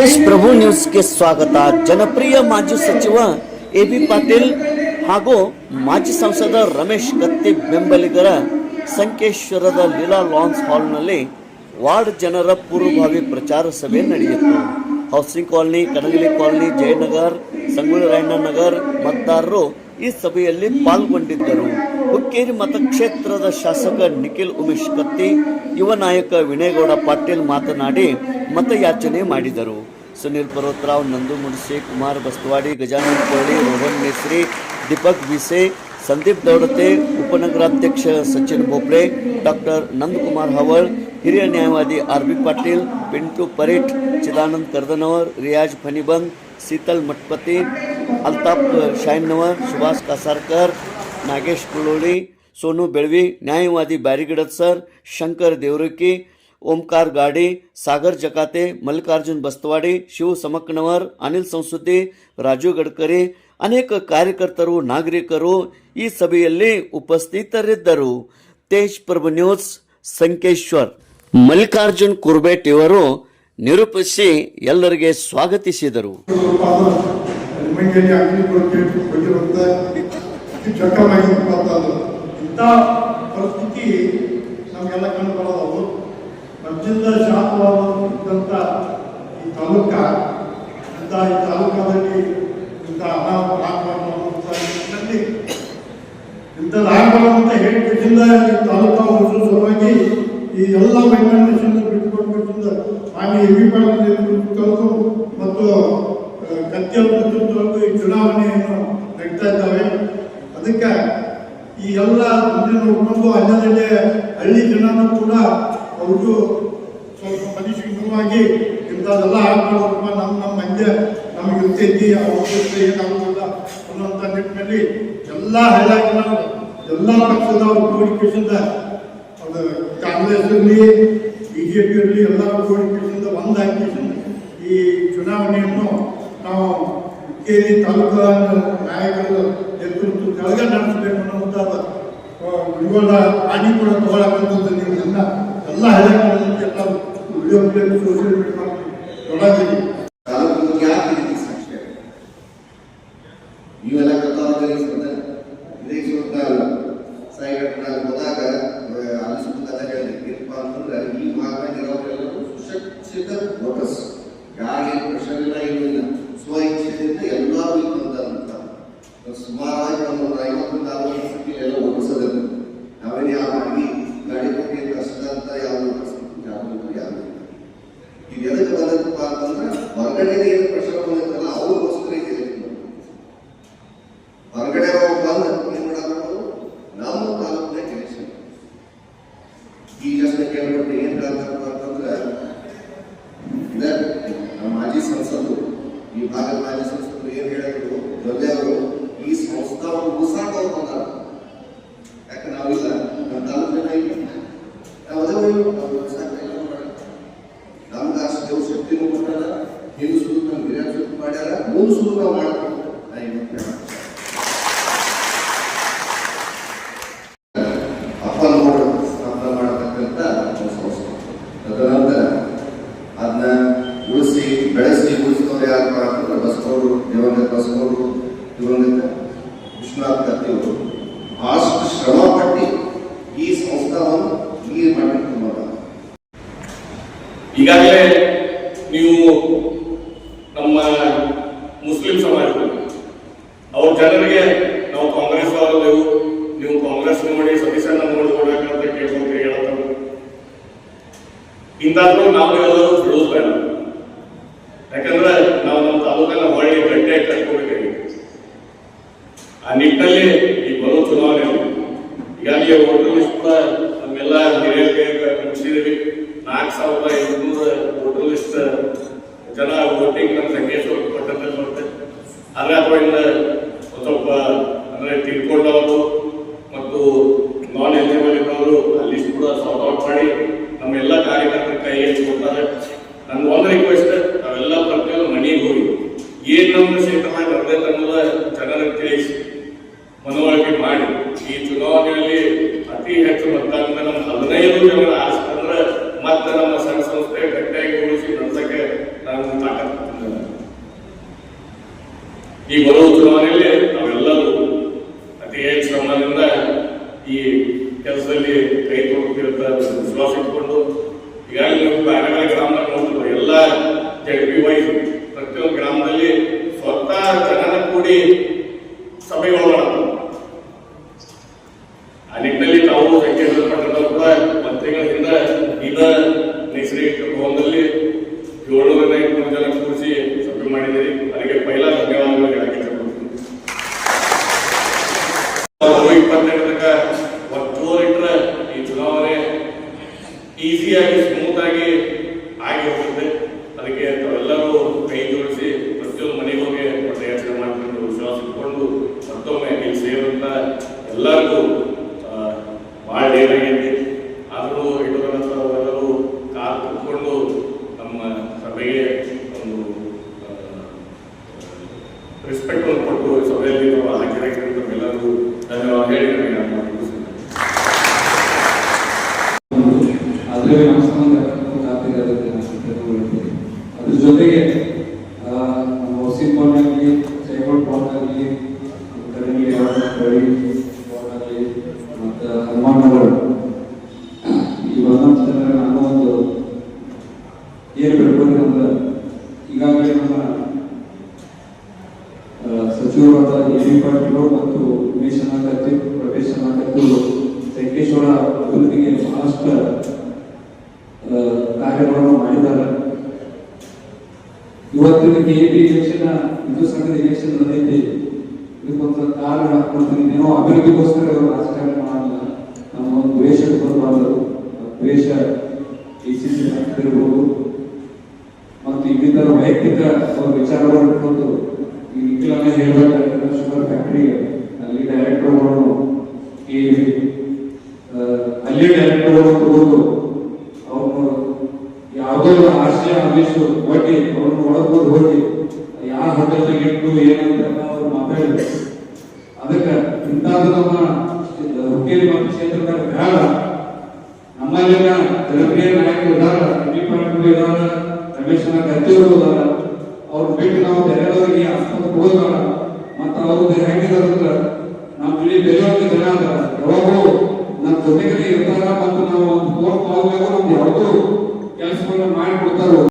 ದೇಶ್ ಪ್ರಭು ನ್ಯೂಸ್ಗೆ ಸ್ವಾಗತ. ಜನಪ್ರಿಯ ಮಾಜಿ ಸಚಿವ ಎ ಬಿ ಪಾಟೀಲ್ ಹಾಗೂ ಮಾಜಿ ಸಂಸದ ರಮೇಶ್ ಕತ್ತಿ ಬೆಂಬಲಿಗರ ಸಂಕೇಶ್ವರದ ಲೀಲಾ ಲಾನ್ಸ್ ಹಾಲ್ನಲ್ಲಿ ವಾರ್ಡ್ ಜನರ ಪೂರ್ವಭಾವಿ ಪ್ರಚಾರ ಸಭೆ ನಡೆಯಿತು. Housing colony Kanagali colony, Jayanagar, Sangolli Rayanna Nagar ಮತದಾರರು ಈ ಸಭೆಯಲ್ಲಿ ಪಾಲ್ಗೊಂಡಿದ್ದರು. ಹುಕ್ಕೇರಿ ಮತಕ್ಷೇತ್ರದ ಶಾಸಕ ನಿಖಿಲ್ ಉಮೇಶ್ ಕತ್ತಿ, ಯುವ ನಾಯಕ ವಿನಯಗೌಡ ಪಾಟೀಲ್ ಮಾತನಾಡಿ ಮತಯಾಚನೆ ಮಾಡಿದರು. ಸುನೀಲ್ ಪರ್ವತರಾವ್, ನಂದು ಮುಡಿಸಿ, ಕುಮಾರ್ ಬಸ್ತವಾಡಿ ಗಜಾನಂದ ಕೋಳಿ ರೋಹನ್ ಮೇಸ್ರಿ ದೀಪಕ್ ಬಿಸೆ ಸಂದೀಪ್ ದೌಡತೆ, ಉಪನಗರಾಧ್ಯಕ್ಷ ಸಚಿನ್ ಬೋಬ್ಳೆ ಡಾಕ್ಟರ್ ನಂದಕುಮಾರ್ ಹವಳ್, ಹಿರಿಯ ನ್ಯಾಯವಾದಿ ಆರ್ ಬಿ ಪಾಟೀಲ್, ಪಿಂಟು ಪರೇಟ್, ಚಿದಾನಂದ್ ಕರ್ದನವರ್, ರಿಯಾಜ್ ಫನಿಬಂದ್ ಶೀತಲ್ ಮಠಪತಿ, ಅಲ್ತಾಫ್ ಶೈನ್ನವರ್ ಸುಭಾಷ್ ಕಾಸಾರ್ಕರ್ ನಾಗೇಶ್ ಕುಳೋಳಿ ಸೋನು ಬೆಳವಿ, ನ್ಯಾಯವಾದಿ ಬ್ಯಾರಿಗಿಡದ್ ಸರ್ ಶಂಕರ್ ದೇವರಕಿ ಓಂಕಾರ್ ಗಾಡಿ, ಸಾಗರ್ ಜಕಾತೆ, ಮಲ್ಲಿಕಾರ್ಜುನ್ ಬಸ್ತವಾಡಿ ಶಿವ ಸಮಕ್ನವರ್ ಅನಿಲ್ ಸಂಸ್ಕೃತಿ ರಾಜು ಗಡ್ಕರಿ, ಅನೇಕ ಕಾರ್ಯಕರ್ತರು, ನಾಗರಿಕರು ಈ ಸಭೆಯಲ್ಲಿ ಉಪಸ್ಥಿತರಿದ್ದರು. ತೇಜ್ ಪ್ರಭು ನ್ಯೂಸ್, ಸಂಕೇಶ್ವರ್. ಮಲ್ಲಿಕಾರ್ಜುನ್ ಕುರ್ಬೇಟ್ ಇವರು ನಿರೂಪಿಸಿ ಎಲ್ಲರಿಗೆ ಸ್ವಾಗತಿಸಿದರು. ಬಂದಿರುವಂತ ಚಕ್ಕಮಾಗಿರ್ತಕ್ಕಂಥದ್ದು ಇಂಥ ಪರಿಸ್ಥಿತಿ ನಮಗೆಲ್ಲ ಕಂಡು ಬರೋದವು ಶಾಂತವಾದಂಥ ಈ ತಾಲೂಕ ಇಂಥ ಈ ತಾಲೂಕಾದಲ್ಲಿ ಇಂಥ ಅನಾಹುತ ಇಂಥ ಅನ್ನುವಂಥ ನಿಟ್ಟಿನಲ್ಲಿ ಇಂಥದ್ದಾಗಬಾರ್ದು ಅಂತ ಹೇಳಿಬಿಟ್ಟಿಂದ ಈ ತಾಲೂಕಾ ಸಲುವಾಗಿ ಈ ಎಲ್ಲ ಮೆಂಬರ್ನೇಷನ್ ಬಿಟ್ಟುಕೊಟ್ಬಿಟ್ಟಿಂದ ಮಾನ್ಯ ಎ ವಿ ಪಾಟೀಲ್ ಮತ್ತು ಆ, ಕತ್ತಿಯವ್ರ ಈ ಚುನಾವಣೆಯನ್ನು ನಡೀತಾ ಇದ್ದಾವೆ. ಅದಕ್ಕೆ ಈ ಎಲ್ಲ ಮುಂದಿನ ಒಂದು ಅಲ್ಲದಲ್ಲೇ ಹಳ್ಳಿ ಜನನೂ ಕೂಡ ಅವ್ರಿಗೂ ಸ್ವಲ್ಪ ಪರಿಶೀಲನವಾಗಿ ಇಂಥದ್ದೆಲ್ಲ ಆಗ್ಬಾರ್ದಪ್ಪ ನಮ್ಮ ನಮ್ಮ ಮಂದ್ಯ ನಮಗೆ ಇರ್ತೈತಿ ಅವ್ರ ಏನಾಗೋದಿಲ್ಲ ಅನ್ನುವಂಥ ನಿಟ್ಟಿನಲ್ಲಿ ಎಲ್ಲ ಹಳ್ಳಿಯಾಗಿನ ಎಲ್ಲ ಪಕ್ಷದವರು ಕೂಡಿಕೆಯಿಂದ ಅದು ಕಾಂಗ್ರೆಸ್ ಇರಲಿ ಪಿ ಇರಲಿ ಎಲ್ಲರೂ ಒಂದು ಒಂದಾಗಿ ಈ ಚುನಾವಣೆಯನ್ನು ನಾವು ಕೇಳಿ ತಾಲೂಕು ನಾಯಕರ ಕೆಳಗೆ ನಡೆಸಬೇಕು ಕೂಡ ಎಲ್ಲ ಎಲ್ಲ ಮಾಡೋದಕ್ಕೆ ಎಲ್ಲ ವಿಡಿಯೋ ಸೋಷಿಯಲ್ ಮೀಡಿಯಾ ತಾಲೂಕು ಯಾಕೆ ಈ ರೀತಿ ಸಾಕ್ಷಿ ನೀವೆಲ್ಲ ಕಥಾವತರಿಸಿದ ಇದೇ ಸುತ್ತ ಸಾಯಿಘಟ್ಟನಾಗ ಹೋದಾಗ ಅಲ್ಲಿ ಸುತ್ತ ಕಥೆ ಹೇಳಿದೆ ಏನಪ್ಪ ಅಂತಂದ್ರೆ ಈ ಭಾಗವಾಗಿರೋರೆಲ್ಲರೂ ಸುಶಿಕ್ಷಿತ ವೋಟರ್ಸ್ ಯಾರಿಗೆ ಪ್ರೆಷರ್ ಇಲ್ಲ ಏನೂ ಇಲ್ಲ ಸ್ವ ಇಚ್ಛೆಯಿಂದ ಎಲ್ಲರೂ ಇಲ್ಲಿ ಬಂದಂತ ಸುಮಾರಾಗಿ ಒಂದು ಐವತ್ತರಿಂದ ಅರವತ್ತು ಸಿಟಿ ಎಲ್ಲ ಓಡಿಸೋದಿಲ್ಲ ನಾವೇನು ಯಾವ ಮಾಡಿ ಗಾಡಿ ಕೊಟ್ಟು ಕಷ್ಟದ ಅಂತ ಯಾವುದು ಪರಿಸ್ಥಿತಿ ಯಾವುದು ಯಾವುದು ಇದು ಎದಕ್ಕೆ ಬಂದದಪ್ಪ ಅಂತಂದ್ರೆ ಹೊರಗಡೆ ಏನು ಪ್ರೆಷರ್ ಬಂದಿರ್ತಲ್ಲ ಅವ್ರಿಗೋಸ್ಕರ ಇದೆ. ಹೊರಗಡೆ ಬಂದು ಏನ್ ಮಾಡಬೇಕು ನಮ್ಮ ತಾಲೂಕಿನ ಕೆಲಸ. ಈ ಜನ ಕೇಳ್ಬಿಟ್ಟು ಏನ್ ಹೇಳ್ತಾರಪ್ಪ ಅಂತಂದ್ರೆ ನಮ್ಮ ಮಾಜಿ ಸಂಸದರು, ಈ ಭಾಗದ ಮಾಜಿ ಸಂಸದರು ಏನ್ ಹೇಳಿದ್ರು? ದೊಡ್ಡ ಅವರು, ಈ ಸಂಸ್ಥಾವನ್ನು ಉಸಾಕವ್ರು ಬಂದಾರ. ಯಾಕೆ ನಾವಿಲ್ಲ? ನಮ್ಮ ತಾಲೂಕಿನ ಇಲ್ಲ ನಾವು ಅದೇ ಹೋಗಿ ನಾವು ಉಸಾಕ ಇಲ್ಲ ಮಾಡೋಣ. ನಮ್ಗೆ ಅಷ್ಟು ದೇವ್ರ ಶಕ್ತಿನೂ ಕೊಟ್ಟಾರ ಹಿಂದೆ ಸುದ್ದು ನಮ್ಮ ಹಿರಿಯರ ಶಕ್ತಿ ನಾವು ಮಾಡ್ಬೇಕು ಅಪ್ಪ ನೋಡು ಸ್ಥಾಪನೆ ಮಾಡತಕ್ಕಂಥ ತದನಂತರ ಅದನ್ನ ಉಳಿಸಿ ಬೆಳೆಸಿ ಉಳಿಸಿದವ್ರು ಯಾರಪ್ಪ ಅಂತಂದ್ರೆ ಬಸವರು ದಿವಂಗತ ಬಸವರು ದಿವಂಗತ ವಿಶ್ವನಾಥ್ ಕತ್ತಿಯವರು ಶ್ರಮ ಪಟ್ಟು ಈ ಈ ಮಟ್ಟಕ್ಕೆ ಬಂದ ಈಗಾಗಲೇ ನೀವು ನಮ್ಮ ಜನರಿಗೆ ನಾವು ಕಾಂಗ್ರೆಸ್ ಅವರದೆವು ನೀವು ಕಾಂಗ್ರೆಸ್ ನೋಡಿ ಸತೀಶಣ್ಣ ನೋಡ್ಕೊಡ್ಬೇಕಂತ ಕೇಳ್ಕೊಂತ ಹೇಳ್ತಾರೆ ಇಂದಾದ್ರೂ ನಾವು ಎಲ್ಲರೂ ಬಿಡೋದು ಬೇಡ ಯಾಕಂದ್ರೆ ನಾವು ನಮ್ಮ ತಾಲೂಕನ್ನ ಹೊಳ್ಳಿ ಗಂಟೆ ಕಟ್ಕೋಬೇಕಾಗಿತ್ತು ಆ ನಿಟ್ಟಿನಲ್ಲಿ ಈ ಬರೋ ಚುನಾವಣೆ ಈಗಾಗಲೇ ವೋಟರ್ ಲಿಸ್ಟ್ ಕೂಡ ನಮ್ಮೆಲ್ಲ ಹಿರಿಯರಿಗೆ ಮುಗಿಸಿದ್ವಿ ನಾಲ್ಕು ಸಾವಿರದ ಲಿಸ್ಟ್ ಜನ ವೋಟಿಂಗ್ ನಮ್ಮ ಸಂಕೇಶ್ವರ ಕೊಟ್ಟಂತ ಆದ್ರೆ ಸ್ವಲ್ಪ ಅಂದ್ರೆ ತಿಳ್ಕೊಂಡವರು ಮತ್ತು ನಾನ್ ಎಲಿಜಿಬಲ್ ಇದ್ದವರು ಆ ಲಿಸ್ಟ್ ಕೂಡ ಸಾರ್ಟ್ ಔಟ್ ಮಾಡಿ ನಮ್ಮ ಎಲ್ಲ ಕಾರ್ಯಕರ್ತರ ಕೈಯಲ್ಲಿ ಕೊಡ್ತಾರೆ ನನ್ನ ಒಂದು ರಿಕ್ವೆಸ್ಟ್ ನಾವೆಲ್ಲ ಪ್ರತಿಯೊಂದು ಮನೆಗೆ ಹೋಗಿ ಏನ್ ನಮ್ಮ ಕ್ಷೇತ್ರದಾಗ ಬರ್ತೈತೆ ಅನ್ನೋದ ಜನರಿಗೆ ತಿಳಿಸಿ ಮನವೊಲಿಕೆ ಮಾಡಿ ಈ ಚುನಾವಣೆಯಲ್ಲಿ ಅತಿ ಹೆಚ್ಚು ಮತದಾನದಿಂದ ನಮ್ಮ ಹದಿನೈದು ಜನರ ಆರಿಸ್ತಂದ್ರೆ ಮತ್ತೆ ನಮ್ಮ ಸಂಘ ಸಂಸ್ಥೆ ಗಟ್ಟಿಯಾಗಿ ಉಳಿಸಿ ನಡೆಸಕ್ಕೆ ನಾವು ತಾಕತ್ತು ಈ ಬರುವ ಚುನಾವಣೆಯಲ್ಲಿ ನಾವೆಲ್ಲರೂ ಅತಿ ಹೆಚ್ಚು ಶ್ರಮದಿಂದ ಈ ಕೆಲಸದಲ್ಲಿ ಕೈ ತೊಡಗಿರುತ್ತ ವಿಶ್ವಾಸ ಇಟ್ಕೊಂಡು ಈಗಾಗಲೇ ನೀವು ಬೇರೆ ಬೇರೆ ಗ್ರಾಮದಾಗ ನೋಡ್ತಿದ್ರು ಎಲ್ಲ ಜಡ್ ವೈಸ್ ಪ್ರತಿಯೊಂದು ಗ್ರಾಮದಲ್ಲಿ ಸ್ವತಃ ಜನರ ಸಭೆಗೆ ಹೋಗೋಣ ಆ ನಿಟ್ಟಿನಲ್ಲಿ ತಾವು ಸಂಖ್ಯೆ ಪಟ್ಟಣ ಕೂಡ ಹಿಂದೆ ಇದ ನೈಸರ್ಗಿಕ ಭವನದಲ್ಲಿ ಏಳ್ನೂರ ಎಂಟುನೂರು ಜನ ಕೂರಿಸಿ ಸಭೆ ಮಾಡಿದ್ದೀರಿ. ಅದಕ್ಕೆ ಪೈಲ ಧನ್ಯವಾದಗಳು ಹೇಳಕ್ಕೆ ಇಷ್ಟಪಡ್ತೀನಿ. ತಾವು ಇಪ್ಪತ್ತೆಂಟಕ್ಕ ಒತ್ತುವರಿ ಈ ಚುನಾವಣೆ ಈಸಿಯಾಗಿ ಸ್ಮೂತ್ ಆಗಿ ಆಗಿ ಹೋಗುತ್ತೆ. ಅದಕ್ಕೆ ತಾವೆಲ್ಲರೂ ಕೈ ಜೋಡಿಸಿ ಪ್ರತಿಯೊಂದು ಮನೆಗೆ ಹೋಗಿ ಮತಯಾಚನೆ ಮಾಡಿಕೊಂಡು ಇಟ್ಕೊಂಡು ಮತ್ತೊಮ್ಮೆ ಇಲ್ಲಿ ಸೇರುವಂತ ಎಲ್ಲರಿಗೂ ಬಹಳ ಆಗೈತಿ ಆದರೂ ಇಟ್ಟು ಎಲ್ಲರೂ ಕಾಲು ಕುತ್ಕೊಂಡು ನಮ್ಮ ಸಭೆಗೆ ಒಂದು ರೆಸ್ಪೆಕ್ಟ್ ಒಂದು ಕೊಟ್ಟು ಸಭೆಯಲ್ಲಿ ನಾವು ಎಲ್ಲರಿಗೂ ಧನ್ಯವಾದ ಹೇಳಿ ನಾನು ನಮ್ಮ ಸಂಬಂಧ ಅದ್ರ ಜೊತೆಗೆ ಆ, ನಮ್ಮ ಹೌಸಿಂಗ್ ಬೋರ್ಡ್ ಆಗಲಿ ಸೈಬರ್ ಬೋರ್ಡ್ ಆಗಲಿ ಕಡಿಮೆ ಬಳಿ ಬೋರ್ಡ್ ಆಗಲಿ ಮತ್ತು ಹನುಮಾನಗಳು ಈ ಒಂದೊಂದು ಜನ ನಾನು ಒಂದು ಏನು ಬೆಳ್ಕೊಂಡ್ರೆ ಅಂದ್ರೆ ಈಗಾಗಲೇ ನಮ್ಮ ಆ, ಸಚಿವರಾದ ಎ ಬಿ ಪಾಟೀಲ್ ಮತ್ತು ಉಮೇಶ್ ಅನಾಗತ್ತಿ ಪ್ರವೇಶ್ ಅನಾಗತ್ತಿ ಸಂಕೇಶ್ವರ ಅಭಿವೃದ್ಧಿಗೆ ಬಹಳಷ್ಟು ಆ, ಕಾರ್ಯಗಳನ್ನು ಮಾಡಿದ್ದಾರೆ ಇವತ್ತಿನ ಕೆ ಪಿ ಇಲೆಕ್ಷನ್ ಹಿಂದೂ ಸಂಘದ ಇಲೆಕ್ಷನ್ ನಡೆದೈತಿ ಇದಕ್ಕೊಂದು ಕಾರಣ ಹಾಕೊಳ್ತೀನಿ ಏನೋ ಅಭಿವೃದ್ಧಿಗೋಸ್ಕರ ಇವರು ರಾಜಕಾರಣ ಮಾಡಲ್ಲ. ನಮ್ಮ ಒಂದು ದ್ವೇಷ ಬರಬಾರ್ದು. ದ್ವೇಷ ಡಿ ಸಿ ಸಿ ಇರ್ಬೋದು ಮತ್ತು ಇಲ್ಲಿಂದ ವೈಯಕ್ತಿಕ ಒಂದು ವಿಚಾರವನ್ನು ಇಟ್ಕೊಂಡು ಈ ಹೇಳಬೇಕಾಗಿರೋ ಶುಗರ್ ಫ್ಯಾಕ್ಟ್ರಿ ಅಲ್ಲಿ ಡೈರೆಕ್ಟರ್ಗಳು ಈ ಅಲ್ಲಿ ಡೈರೆಕ್ಟರ್ಗಳು ಯಾವುದೋ ಒಂದು ಹೋಗಿ, ಅವ್ರನ್ನ ಒಳಗೋದು ಹೋಗಿ ಯಾವ ಹೋಟೆಲ್ನಾಗ ಇಟ್ಟು ಏನಂತ ಅವ್ರು ಮಾತಾಡಿದ್ರು. ಅದಕ್ಕೆ ಇಂಥದ್ದು ನಮ್ಮ ಹುಕ್ಕೇರಿ ಮತ್ತು ಕ್ಷೇತ್ರದಾಗ ಬೇಡ ನಮ್ಮಲ್ಲಿನ ಜನಪ್ರಿಯ ನಾಯಕರು ಇದಾರ, ಎಂ ಪಾಟೀಲ್ ಇದಾರ, ರಮೇಶ್ ಗತ್ತಿಯವರು ಇದಾರ. ಅವ್ರು ಬಿಟ್ಟು ನಾವು ಬೇರೆಯವರಿಗೆ ಆಸ್ಪತ್ರೆಗೆ ಹೋಗೋಣ ಮತ್ತು ಅವ್ರದ್ದು ಹೆಂಗಿದಾರಂದ್ರ ನಮ್ಮ ಇಡೀ ಬೇರೆಯವ್ರಿಗೆ ಜನ ಅದಾರ. ಯಾವಾಗೂ ನಮ್ಮ ಜೊತೆಗಡೆ ಇರ್ತಾರ, ಮತ್ತು ನಾವು ಒಂದು ಫೋನ್ ಕಾಲ್ ನಮ್ದು ಯಾವುದೋ responda Marco Tarot.